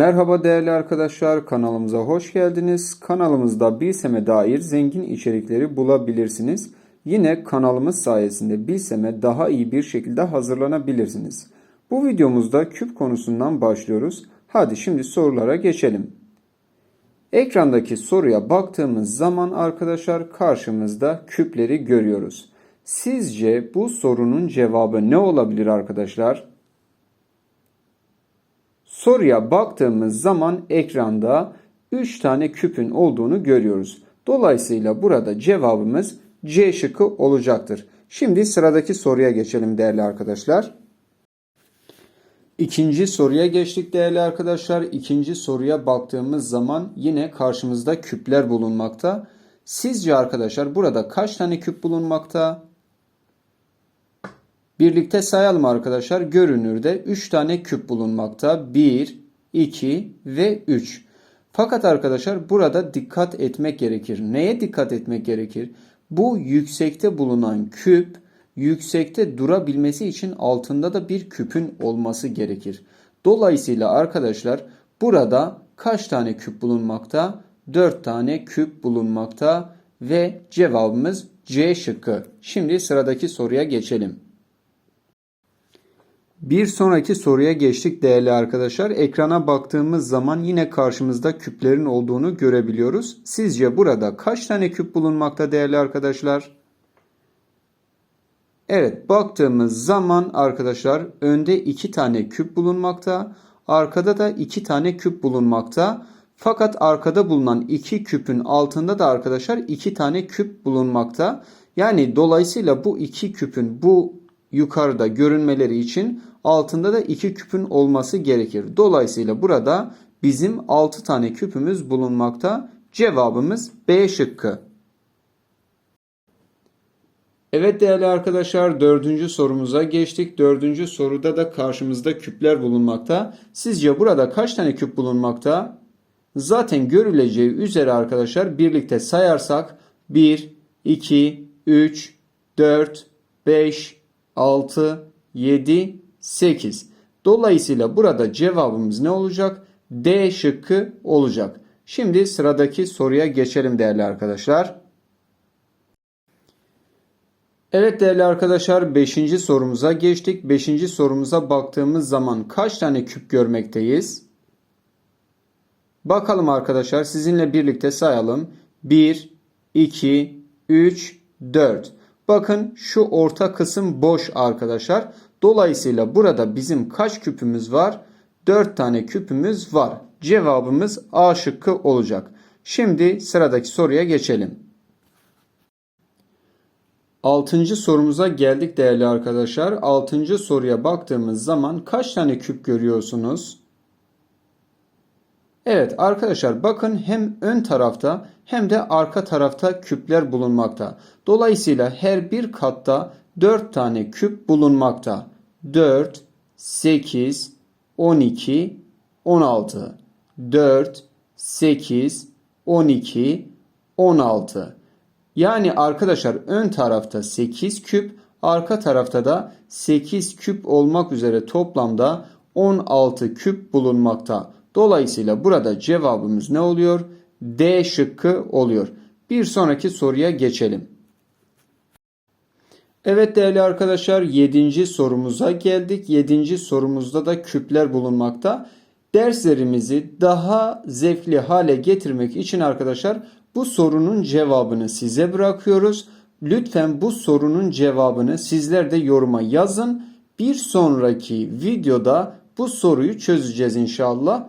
Merhaba değerli arkadaşlar kanalımıza hoş geldiniz. Kanalımızda Bilsem'e dair zengin içerikleri bulabilirsiniz. Yine kanalımız sayesinde Bilsem'e daha iyi bir şekilde hazırlanabilirsiniz. Bu videomuzda küp konusundan başlıyoruz. Hadi şimdi sorulara geçelim. Ekrandaki soruya baktığımız zaman arkadaşlar karşımızda küpleri görüyoruz. Sizce bu sorunun cevabı ne olabilir arkadaşlar? Soruya baktığımız zaman ekranda 3 tane küpün olduğunu görüyoruz. Dolayısıyla burada cevabımız C şıkkı olacaktır. Şimdi sıradaki soruya geçelim değerli arkadaşlar. İkinci soruya geçtik değerli arkadaşlar. İkinci soruya baktığımız zaman yine karşımızda küpler bulunmakta. Sizce arkadaşlar burada kaç tane küp bulunmakta? Birlikte sayalım arkadaşlar. Görünürde 3 tane küp bulunmakta. 1, 2 ve 3. Fakat arkadaşlar burada dikkat etmek gerekir. Neye dikkat etmek gerekir? Bu yüksekte bulunan küp yüksekte durabilmesi için altında da bir küpün olması gerekir. Dolayısıyla arkadaşlar burada kaç tane küp bulunmakta? 4 tane küp bulunmakta ve cevabımız C şıkkı. Şimdi sıradaki soruya geçelim. Bir sonraki soruya geçtik değerli arkadaşlar. Ekrana baktığımız zaman yine karşımızda küplerin olduğunu görebiliyoruz. Sizce burada kaç tane küp bulunmakta değerli arkadaşlar? Evet baktığımız zaman arkadaşlar önde 2 tane küp bulunmakta. Arkada da 2 tane küp bulunmakta. Fakat arkada bulunan 2 küpün altında da arkadaşlar 2 tane küp bulunmakta. Yani dolayısıyla bu 2 küpün bu yukarıda görünmeleri için altında da 2 küpün olması gerekir. Dolayısıyla burada bizim 6 tane küpümüz bulunmakta. Cevabımız B şıkkı. Evet değerli arkadaşlar dördüncü sorumuza geçtik. Dördüncü soruda da karşımızda küpler bulunmakta. Sizce burada kaç tane küp bulunmakta? Zaten görüleceği üzere arkadaşlar birlikte sayarsak 1, 2, 3, 4, 5, 6, 7, 8. Dolayısıyla burada cevabımız ne olacak? D şıkkı olacak. Şimdi sıradaki soruya geçelim değerli arkadaşlar. Evet değerli arkadaşlar 5. sorumuza geçtik. 5. sorumuza baktığımız zaman kaç tane küp görmekteyiz? Bakalım arkadaşlar sizinle birlikte sayalım. 1, 2, 3, 4. Bakın şu orta kısım boş arkadaşlar. Dolayısıyla burada bizim kaç küpümüz var? 4 tane küpümüz var. Cevabımız A şıkkı olacak. Şimdi sıradaki soruya geçelim. Altıncı sorumuza geldik değerli arkadaşlar. Altıncı soruya baktığımız zaman kaç tane küp görüyorsunuz? Evet arkadaşlar bakın hem ön tarafta hem de arka tarafta küpler bulunmakta. Dolayısıyla her bir katta 4 tane küp bulunmakta. 4, 8, 12, 16. 4, 8, 12, 16. Yani arkadaşlar ön tarafta 8 küp, arka tarafta da 8 küp olmak üzere toplamda 16 küp bulunmakta. Dolayısıyla burada cevabımız ne oluyor? D şıkkı oluyor. Bir sonraki soruya geçelim. Evet değerli arkadaşlar 7. sorumuza geldik. 7. sorumuzda da küpler bulunmakta. Derslerimizi daha zevkli hale getirmek için arkadaşlar bu sorunun cevabını size bırakıyoruz. Lütfen bu sorunun cevabını sizler de yoruma yazın. Bir sonraki videoda bu soruyu çözeceğiz inşallah.